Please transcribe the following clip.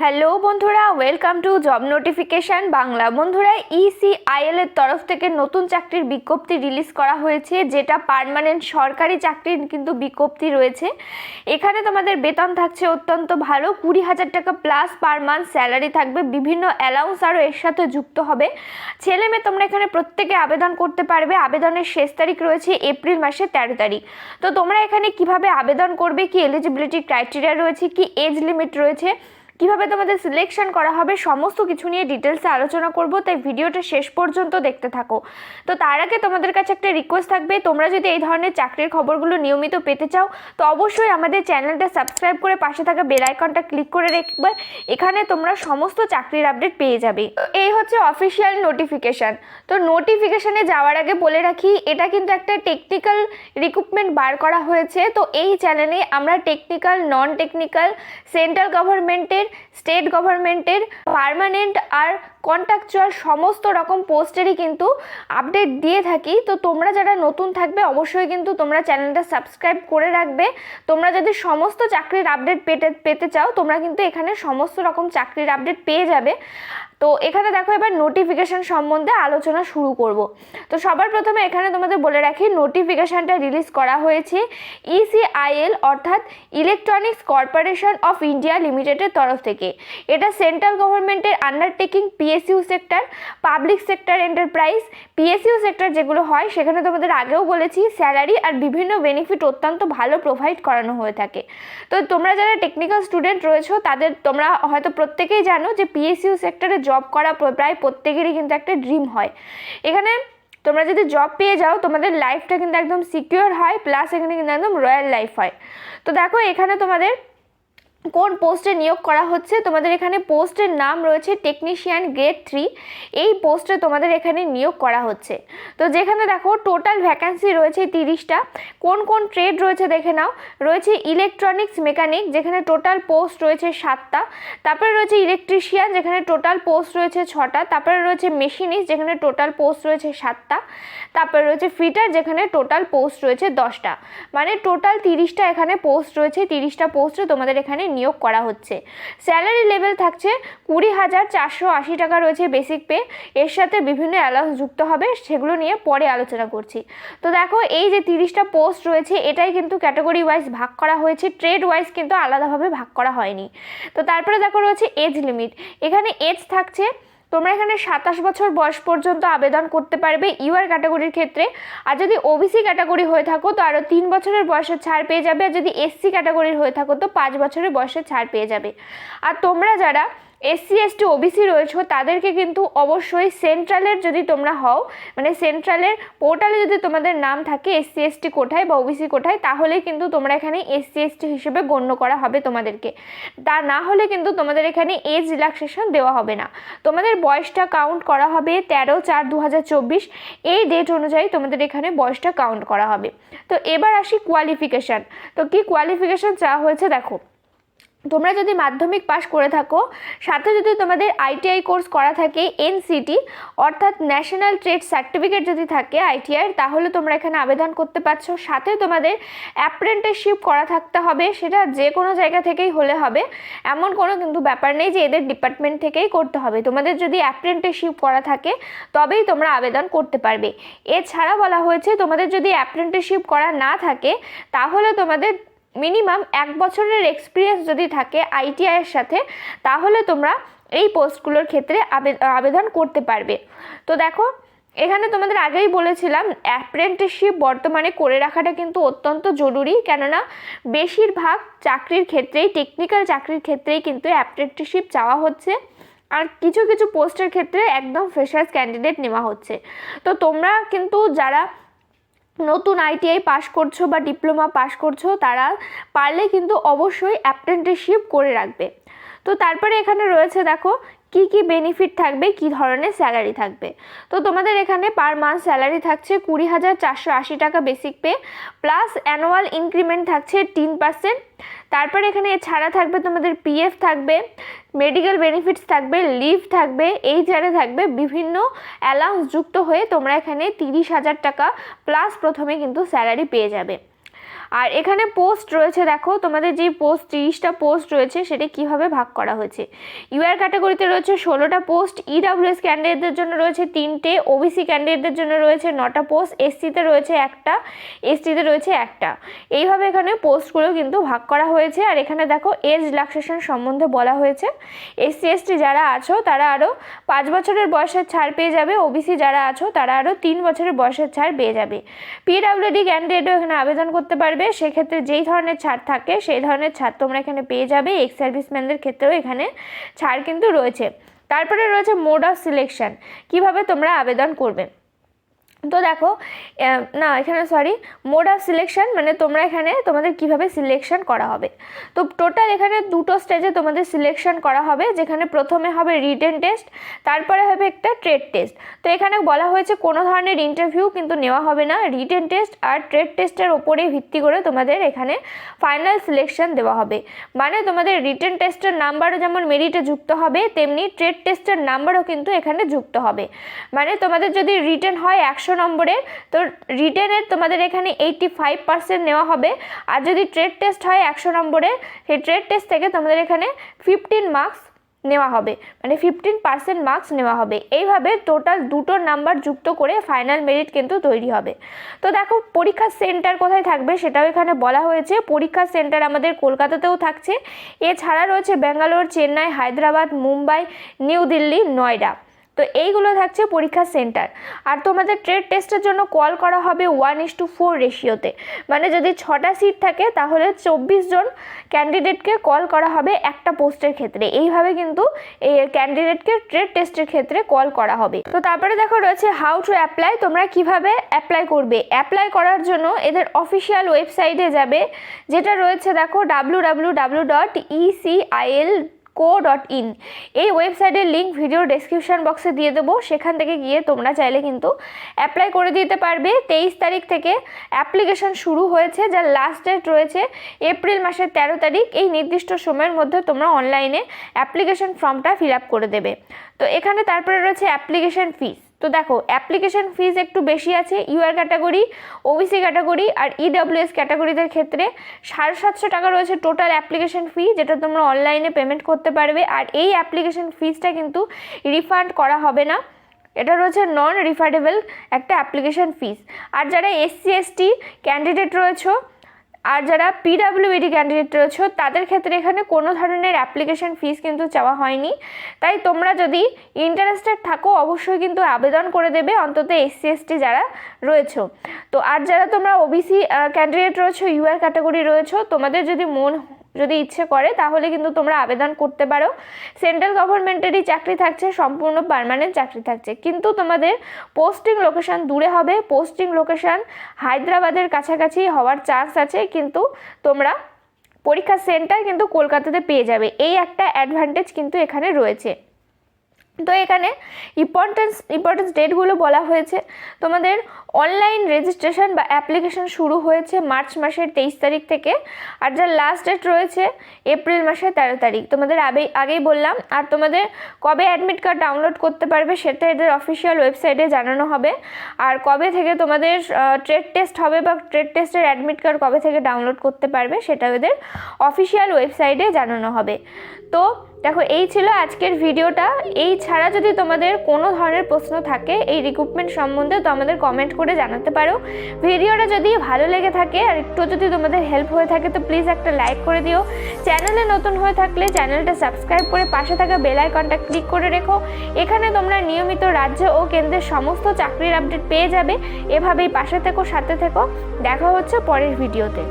Hello বন্ধুরা welcome to job notification Bangla. বন্ধুরা E ECIL এর তরফ থেকে নতুন চাকরির বিজ্ঞপ্তি রিলিজ করা হয়েছে, যেটা পারমানেন্ট সরকারি চাকরির কিন্তু বিজ্ঞপ্তি রয়েছে। এখানে তোমাদের বেতন থাকছে অত্যন্ত ভালো, কুড়ি হাজার টাকা প্লাস পার মান্থ স্যালারি থাকবে, বিভিন্ন অ্যালাউন্স আরও এর সাথে যুক্ত হবে। ছেলে মেয়ে তোমরা এখানে প্রত্যেকে আবেদন করতে পারবে, আবেদনের শেষ তারিখ রয়েছে এপ্রিল মাসের তেরো তারিখ। তো তোমরা এখানে কীভাবে আবেদন করবে, কি এলিজিবিলিটি ক্রাইটেরিয়া রয়েছে, কি এজ লিমিট রয়েছে কীভাবে তোমাদের সিলেকশন করা হবে, সমস্ত কিছু নিয়ে ডিটেলসে আলোচনা করব, তাই ভিডিওটা শেষ পর্যন্ত দেখতে থাকো। তো তার আগে তোমাদের কাছে একটা রিকোয়েস্ট থাকবে, তোমরা যদি এই ধরনের চাকরির খবরগুলো নিয়মিত পেতে চাও, তো অবশ্যই আমাদের চ্যানেলটা সাবস্ক্রাইব করে পাশে থাকা বেল আইকনটা ক্লিক করে রাখবে, এখানে তোমরা সমস্ত চাকরির আপডেট পেয়ে যাবে। এই হচ্ছে অফিসিয়াল নোটিফিকেশান তো নোটিফিকেশানে যাওয়ার আগে বলে রাখি, এটা কিন্তু একটা টেকনিক্যাল রিক্রুটমেন্ট বার করা হয়েছে, তো এই চ্যানেলে আমরা টেকনিক্যাল নন টেকনিক্যাল সেন্ট্রাল গভর্নমেন্টের স্টেট গভর্নমেন্টের পার্মানেন্ট আর কন্ট্রাকচুয়াল সমস্ত রকম পোস্টেরই কিন্তু আপডেট দিয়ে থাকি। তো তোমরা যারা নতুন থাকবে, অবশ্যই কিন্তু তোমরা চ্যানেলটা সাবস্ক্রাইব করে রাখবে। তোমরা যদি সমস্ত চাকরির আপডেট পেতে পেতে চাও, তোমরা কিন্তু এখানে সমস্ত রকম চাকরির আপডেট পেয়ে যাবে। তো এখানে দেখো এবার নোটিফিকেশান সম্বন্ধে আলোচনা শুরু করব। তো সবার প্রথমে এখানে তোমাদের বলে রাখি নোটিফিকেশানটা রিলিজ করা হয়েছে E E C I L অর্থাৎ ইলেকট্রনিক্স কর্পোরেশন অফ ইন্ডিয়া লিমিটেডের তরফ থেকে। এটা সেন্ট্রাল গভর্নমেন্টের undertaking PSU sector public sector enterprise PSU sector যেগুলো হয়, সেখানে তোমাদের আগেও বলেছি স্যালারি আর বিভিন্ন বেনিফিট অত্যন্ত ভালো প্রোভাইড করানো হয়ে থাকে। তো তোমরা যারা টেকনিক্যাল স্টুডেন্ট রয়েছো, তাদের তোমরা হয়তো প্রত্যেকেই জানো যে পিএসইউ সেক্টরে জব করা প্রায় প্রত্যেকেরই কিন্তু একটা ড্রিম হয়। এখানে তোমরা যদি জব পেয়ে যাও, তোমাদের লাইফটা কিন্তু একদম সিকিউর হয় প্লাস এখানে কিন্তু একদম রয়্যাল লাইফ হয়। তো দেখো, এখানে তোমাদের কোন পোস্টে নিয়োগ করা হচ্ছে? তোমাদের এখানে পোস্টের নাম রয়েছে টেকনিশিয়ান গ্রেড থ্রি। এই পোস্টে তোমাদের এখানে নিয়োগ করা হচ্ছে। তো যেখানে দেখো টোটাল ভ্যাকান্সি রয়েছে তিরিশটা। কোন কোন ট্রেড রয়েছে দেখে নাও। রয়েছে ইলেকট্রনিক্স মেকানিক, যেখানে টোটাল পোস্ট রয়েছে সাতটা। তারপরে রয়েছে ইলেকট্রিশিয়ান, যেখানে টোটাল পোস্ট রয়েছে ছটা। তারপরে রয়েছে মেশিনিস্ট, যেখানে টোটাল পোস্ট রয়েছে সাতটা। তারপরে রয়েছে ফিটার, যেখানে টোটাল পোস্ট রয়েছে দশটা। মানে টোটাল তিরিশটা এখানে পোস্ট রয়েছে। তিরিশটা পোস্টে তোমাদের এখানে নিয়োগ করা হচ্ছে। স্যালারি লেভেল থাকছে কুড়ি হাজার চারশো আশি টাকা রয়েছে বেসিক পে। এর সাথে বিভিন্ন অ্যালাউন্স যুক্ত হবে, সেগুলো নিয়ে পরে আলোচনা করছি। তো দেখো, এই যে তিরিশটা পোস্ট রয়েছে, এটাই কিন্তু ক্যাটাগরি ওয়াইজ ভাগ করা হয়েছে। ট্রেড ওয়াইজ কিন্তু আলাদাভাবে ভাগ করা হয়নি। তো তারপরে দেখো রয়েছে এজ লিমিট। এখানে এজ থাকছে তোমরা এখানে সাতাশ বছর বয়স পর্যন্ত আবেদন করতে পারবে ইউআর ক্যাটাগরির ক্ষেত্রে। আর যদি ওবিসি ক্যাটাগরি হয়ে থাকো, তো আরও তিন বছরের বয়সের ছাড় পেয়ে যাবে। আর যদি এসসি ক্যাটাগরির হয়ে থাকো, তো পাঁচ বছরের বয়সের ছাড় পেয়ে যাবে। আর তোমরা যারা এসসি এসটি ওবিসি রয়েছে তাদেরকে কিন্তু অবশ্যই সেন্ট্রালের যদি তোমরা হও মানে সেন্ট্রালের পোর্টালে যদি তোমাদের নাম থাকে এসসি এসটি কোঠায় বা ওবিসি কোঠায় তাহলে কিন্তু তোমরা এখানে এসসি এসটি হিসেবে গণ্য করা হবে তোমাদেরকে। তা না হলে কিন্তু তোমাদের এখানে এজ রিল্যাক্সেশন দেওয়া হবে না। তোমাদের বয়সটা কাউন্ট করা হবে তেরো চার দু এই ডেট অনুযায়ী তোমাদের এখানে বয়সটা কাউন্ট করা হবে। তো এবার আসি কোয়ালিফিকেশান তো কি কোয়ালিফিকেশান চাওয়া হয়েছে? দেখো তোমরা যদি মাধ্যমিক পাশ করে থাকো, সাথে যদি তোমাদের আইটিআই কোর্স করা থাকে এনসিটি অর্থাৎ ন্যাশনাল ট্রেড সার্টিফিকেট যদি থাকে আইটিআই তাহলে তোমরা এখানে আবেদন করতে পারছ। সাথে তোমাদের অ্যাপ্রেন্টিসশিপ করা থাকতে হবে, সেটা যে কোনো জায়গা থেকেই হলে হবে। এমন কোনো কিন্তু ব্যাপার নেই যে এদের ডিপার্টমেন্ট থেকেই করতে হবে। তোমাদের যদি অ্যাপ্রেন্টিসশিপ করা থাকে, তবেই তোমরা আবেদন করতে পারবে। এছাড়া বলা হয়েছে, তোমাদের যদি অ্যাপ্রেন্টিসশিপ করা না থাকে, তাহলে তোমাদের মিনিমাম এক বছরের এক্সপিরিয়েন্স যদি থাকে আইটিআইয়ের সাথে, তাহলে তোমরা এই পোস্টগুলোর ক্ষেত্রে আবেদন করতে পারবে। তো দেখো, এখানে তোমাদের আগেই বলেছিলাম অ্যাপ্রেন্টিসশিপ বর্তমানে করে রাখাটা কিন্তু অত্যন্ত জরুরি। কেননা, বেশিরভাগ চাকরির ক্ষেত্রেই টেকনিক্যাল চাকরির ক্ষেত্রেই কিন্তু অ্যাপ্রেন্টিসশিপ চাওয়া হচ্ছে। আর কিছু কিছু পোস্টের ক্ষেত্রে একদম ফ্রেশার্স ক্যান্ডিডেট নেওয়া হচ্ছে। তো তোমরা কিন্তু যারা নতুন আইটিআই পাশ করছ বা ডিপ্লোমা পাশ করছ, তারা পারলে কিন্তু অবশ্যই অ্যাপ্রেন্টিসশিপ করে রাখবে। তো তারপরে এখানে রয়েছে দেখো কি কি বেনিফিট থাকবে, কি ধরনের স্যালারি থাকবে? তো তোমাদের এখানে পার মান্থ স্যালারি থাকছে কুড়ি হাজার চারশো আশি টাকা basic pay plus annual increment থাকছে তিন পার্সেন্ট তারপরে এখানে ছাড়া থাকবে তোমাদের পিএফ থাকবে মেডিকেল বেনিফিটস থাকবে লিভ থাকবে, এই জারে থাকবে বিভিন্ন অ্যালাউন্স যুক্ত হয়ে তোমরা এখানে তিরিশ হাজার টাকা প্লাস প্রথমে কিন্তু স্যালারি পেয়ে যাবে। আর এখানে পোস্ট রয়েছে, দেখো, তোমাদের যে পোস্ট তিরিশটা পোস্ট রয়েছে, সেটা কীভাবে ভাগ করা হয়েছে? ইউআর ক্যাটাগরিতে রয়েছে ষোলোটা পোস্ট ইডাব্লিউএস ক্যান্ডিডেটদের জন্য রয়েছে তিনটে ওবিসি ক্যান্ডিডেটদের জন্য রয়েছে নটা পোস্ট এসসিতে রয়েছে একটা এসটিতে রয়েছে একটা। এইভাবে এখানে পোস্টগুলো কিন্তু ভাগ করা হয়েছে, আর এখানে দেখো এজ রিল্যাক্সেশন সম্বন্ধে বলা হয়েছে। এসসি এসটি যারা আছো, তারা আরও পাঁচ বছরের বয়সের ছাড় পেয়ে যাবে ওবিসি যারা আছো, তারা আরও তিন বছরের বয়সের ছাড় পেয়ে যাবে। পিডাব্লিউডি ক্যান্ডিডেটও এখানে আবেদন করতে পারবে সেক্ষেত্রে যেই ধরনের ছাড় থাকে, সেই ধরনের ছাড় তোমরা এখানে পেয়ে যাবে। এক্স সার্ভিসম্যানদের ক্ষেত্রেও এখানে ছাড় কিন্তু রয়েছে। তারপরে রয়েছে মোড অফ সিলেকশন কীভাবে তোমরা আবেদন করবে? তো দেখো না, এখানে সরি মোড অফ সিলেকশন মানে তোমরা এখানে তোমাদের কীভাবে সিলেকশন করা হবে। তো টোটাল এখানে দুটো স্টেজে তোমাদের সিলেকশন করা হবে, যেখানে প্রথমে হবে রিটেন টেস্ট তারপরে হবে একটা ট্রেড টেস্ট তো এখানে বলা হয়েছে কোনো ধরনের ইন্টারভিউ কিন্তু নেওয়া হবে না রিটেন টেস্ট আর ট্রেড টেস্টের ওপরে ভিত্তি করে তোমাদের এখানে ফাইনাল সিলেকশন দেওয়া হবে। মানে তোমাদের রিটেন টেস্টের নাম্বারও যেমন মেরিটে যুক্ত হবে, তেমনি ট্রেড টেস্টের নাম্বারও কিন্তু এখানে যুক্ত হবে। মানে তোমাদের যদি রিটেন হয় একশো নম্বরের তো রিটেনের তোমাদের এখানে এইটটি ফাইভ পার্সেন্ট নেওয়া হবে। আর যদি ট্রেড টেস্ট হয় একশো নম্বরের সেই ট্রেড টেস্ট থেকে তোমাদের এখানে ফিফটিন মার্কস নেওয়া হবে। মানে ফিফটিন পার্সেন্ট মার্কস নেওয়া হবে। এইভাবে টোটাল দুটো নাম্বার যুক্ত করে ফাইনাল মেরিট কিন্তু তৈরি হবে। তো দেখো পরীক্ষার সেন্টার কোথায় থাকবে সেটাও এখানে বলা হয়েছে। পরীক্ষার সেন্টার আমাদের কলকাতাতেও থাকছে। এছাড়া রয়েছে ব্যাঙ্গালোর, চেন্নাই, হায়দ্রাবাদ, মুম্বাই, নিউ দিল্লি, নয়ডা। তো এইগুলো থাকছে পরীক্ষা সেন্টার। আর তোমাদের ট্রেড টেস্টের জন্য কল করা হবে ওয়ান ইস টু ফোর রেশিওতে মানে যদি ছটা সিট থাকে, তাহলে চব্বিশ জন ক্যান্ডিডেটকে কল করা হবে একটা পোস্টের ক্ষেত্রে। এইভাবে কিন্তু এই ক্যান্ডিডেটকে ট্রেড টেস্টের ক্ষেত্রে কল করা হবে। তো তারপরে দেখো রয়েছে হাউ টু অ্যাপ্লাই তোমরা কীভাবে অ্যাপ্লাই করবে? অ্যাপ্লাই করার জন্য এদের অফিসিয়াল ওয়েবসাইটে যাবে, যেটা রয়েছে দেখো W W W dot ECIL co dot in এই ওয়েবসাইটের লিঙ্ক ভিডিও ডেসক্রিপশন বক্সে দিয়ে দেবো। সেখান থেকে গিয়ে তোমরা চাইলে কিন্তু অ্যাপ্লাই করে দিতে পারবে। তেইশ তারিখ থেকে অ্যাপ্লিকেশন শুরু হয়েছে যার লাস্ট ডেট রয়েছে, এপ্রিল মাসের তেরো তারিখ। এই নির্দিষ্ট সময়ের মধ্যে তোমরা অনলাইনে অ্যাপ্লিকেশন ফর্মটা ফিল আপ করে দেবে। তো এখানে তারপরে রয়েছে অ্যাপ্লিকেশন ফিস তো দেখো অ্যাপ্লিকেশন ফিজ একটু বেশি আছে ইউআর ক্যাটাগরি ওবিসি ক্যাটাগরি আর ইডব্লিউএস ক্যাটাগরিদের ক্ষেত্রে সাড়ে সাতশো টাকা রয়েছে টোটাল অ্যাপ্লিকেশন ফি যেটা তোমরা অনলাইনে পেমেন্ট করতে পারবে। আর এই অ্যাপ্লিকেশন ফিজটা কিন্তু রিফান্ড করা হবে না। এটা রয়েছে নন রিফান্ডেবল একটা অ্যাপ্লিকেশন ফিস আর যারা এসসি এসটি ক্যান্ডিডেট রয়েছে আর যারা পিডাব্লিউডি ক্যান্ডিডেট রয়েছে, তাদের ক্ষেত্রে এখানে কোনো ধরনের অ্যাপ্লিকেশন ফিস কিন্তু চাওয়া হয়নি। তাই তোমরা যদি ইন্টারেস্টেড থাকো, অবশ্যই কিন্তু আবেদন করে দেবে অন্তত এসসি এসটি যারা রয়েছে। তো আর যারা তোমরা ওবিসি ক্যান্ডিডেট রয়েছে ইউআর ক্যাটাগরি রয়েছে, তোমাদের যদি মন যদি ইচ্ছে করে, তাহলে কিন্তু তোমরা আবেদন করতে পারো। সেন্ট্রাল গভর্নমেন্টেরই চাকরি থাকছে, সম্পূর্ণ পারমানেন্ট চাকরি থাকছে। কিন্তু তোমাদের পোস্টিং লোকেশন দূরে হবে। পোস্টিং লোকেশন হায়দ্রাবাদের কাছাকাছি হওয়ার চান্স আছে, কিন্তু তোমরা পরীক্ষা সেন্টার কিন্তু কলকাতাতে পেয়ে যাবে। এই একটা অ্যাডভান্টেজ কিন্তু এখানে রয়েছে। তো এখানে ইম্পর্টেন্স ইম্পর্টেন্স ডেটগুলো বলা হয়েছে। তোমাদের অনলাইন রেজিস্ট্রেশন বা অ্যাপ্লিকেশন শুরু হয়েছে মার্চ মাসের তেইশ তারিখ থেকে, আর যার লাস্ট ডেট রয়েছে এপ্রিল মাসের তেরো তারিখ। তোমাদের আগে, আগেই বললাম, আর তোমাদের কবে অ্যাডমিট কার্ড ডাউনলোড করতে পারবে সেটা এদের অফিসিয়াল ওয়েবসাইটে জানানো হবে। আর কবে থেকে তোমাদের ট্রেড টেস্ট হবে বা ট্রেড টেস্টের অ্যাডমিট কার্ড কবে থেকে ডাউনলোড করতে পারবে সেটা এদের অফিসিয়াল ওয়েবসাইটে জানানো হবে। তো দেখো, এই ছিল আজকের ভিডিওটা। এই ছাড়া যদি তোমাদের কোনো ধরনের প্রশ্ন থাকে এই রিক্রুটমেন্ট সম্বন্ধে তো আমাদের কমেন্ট করে জানাতে পারো। ভিডিওটা যদি ভালো লেগে থাকে আর একটু যদি তোমাদের হেল্প হয়ে থাকে, তো প্লিজ একটা লাইক করে দিও। চ্যানেলে নতুন হয়ে থাকলে চ্যানেলটা সাবস্ক্রাইব করে পাশে থাকা বেল আইকনটা ক্লিক করে রেখো। এখানে তোমরা নিয়মিত রাজ্য ও কেন্দ্রের সমস্ত চাকরির আপডেট পেয়ে যাবে। এভাবেই পাশে থেকো, সাথে থেকো। দেখা হচ্ছে পরের ভিডিওতে।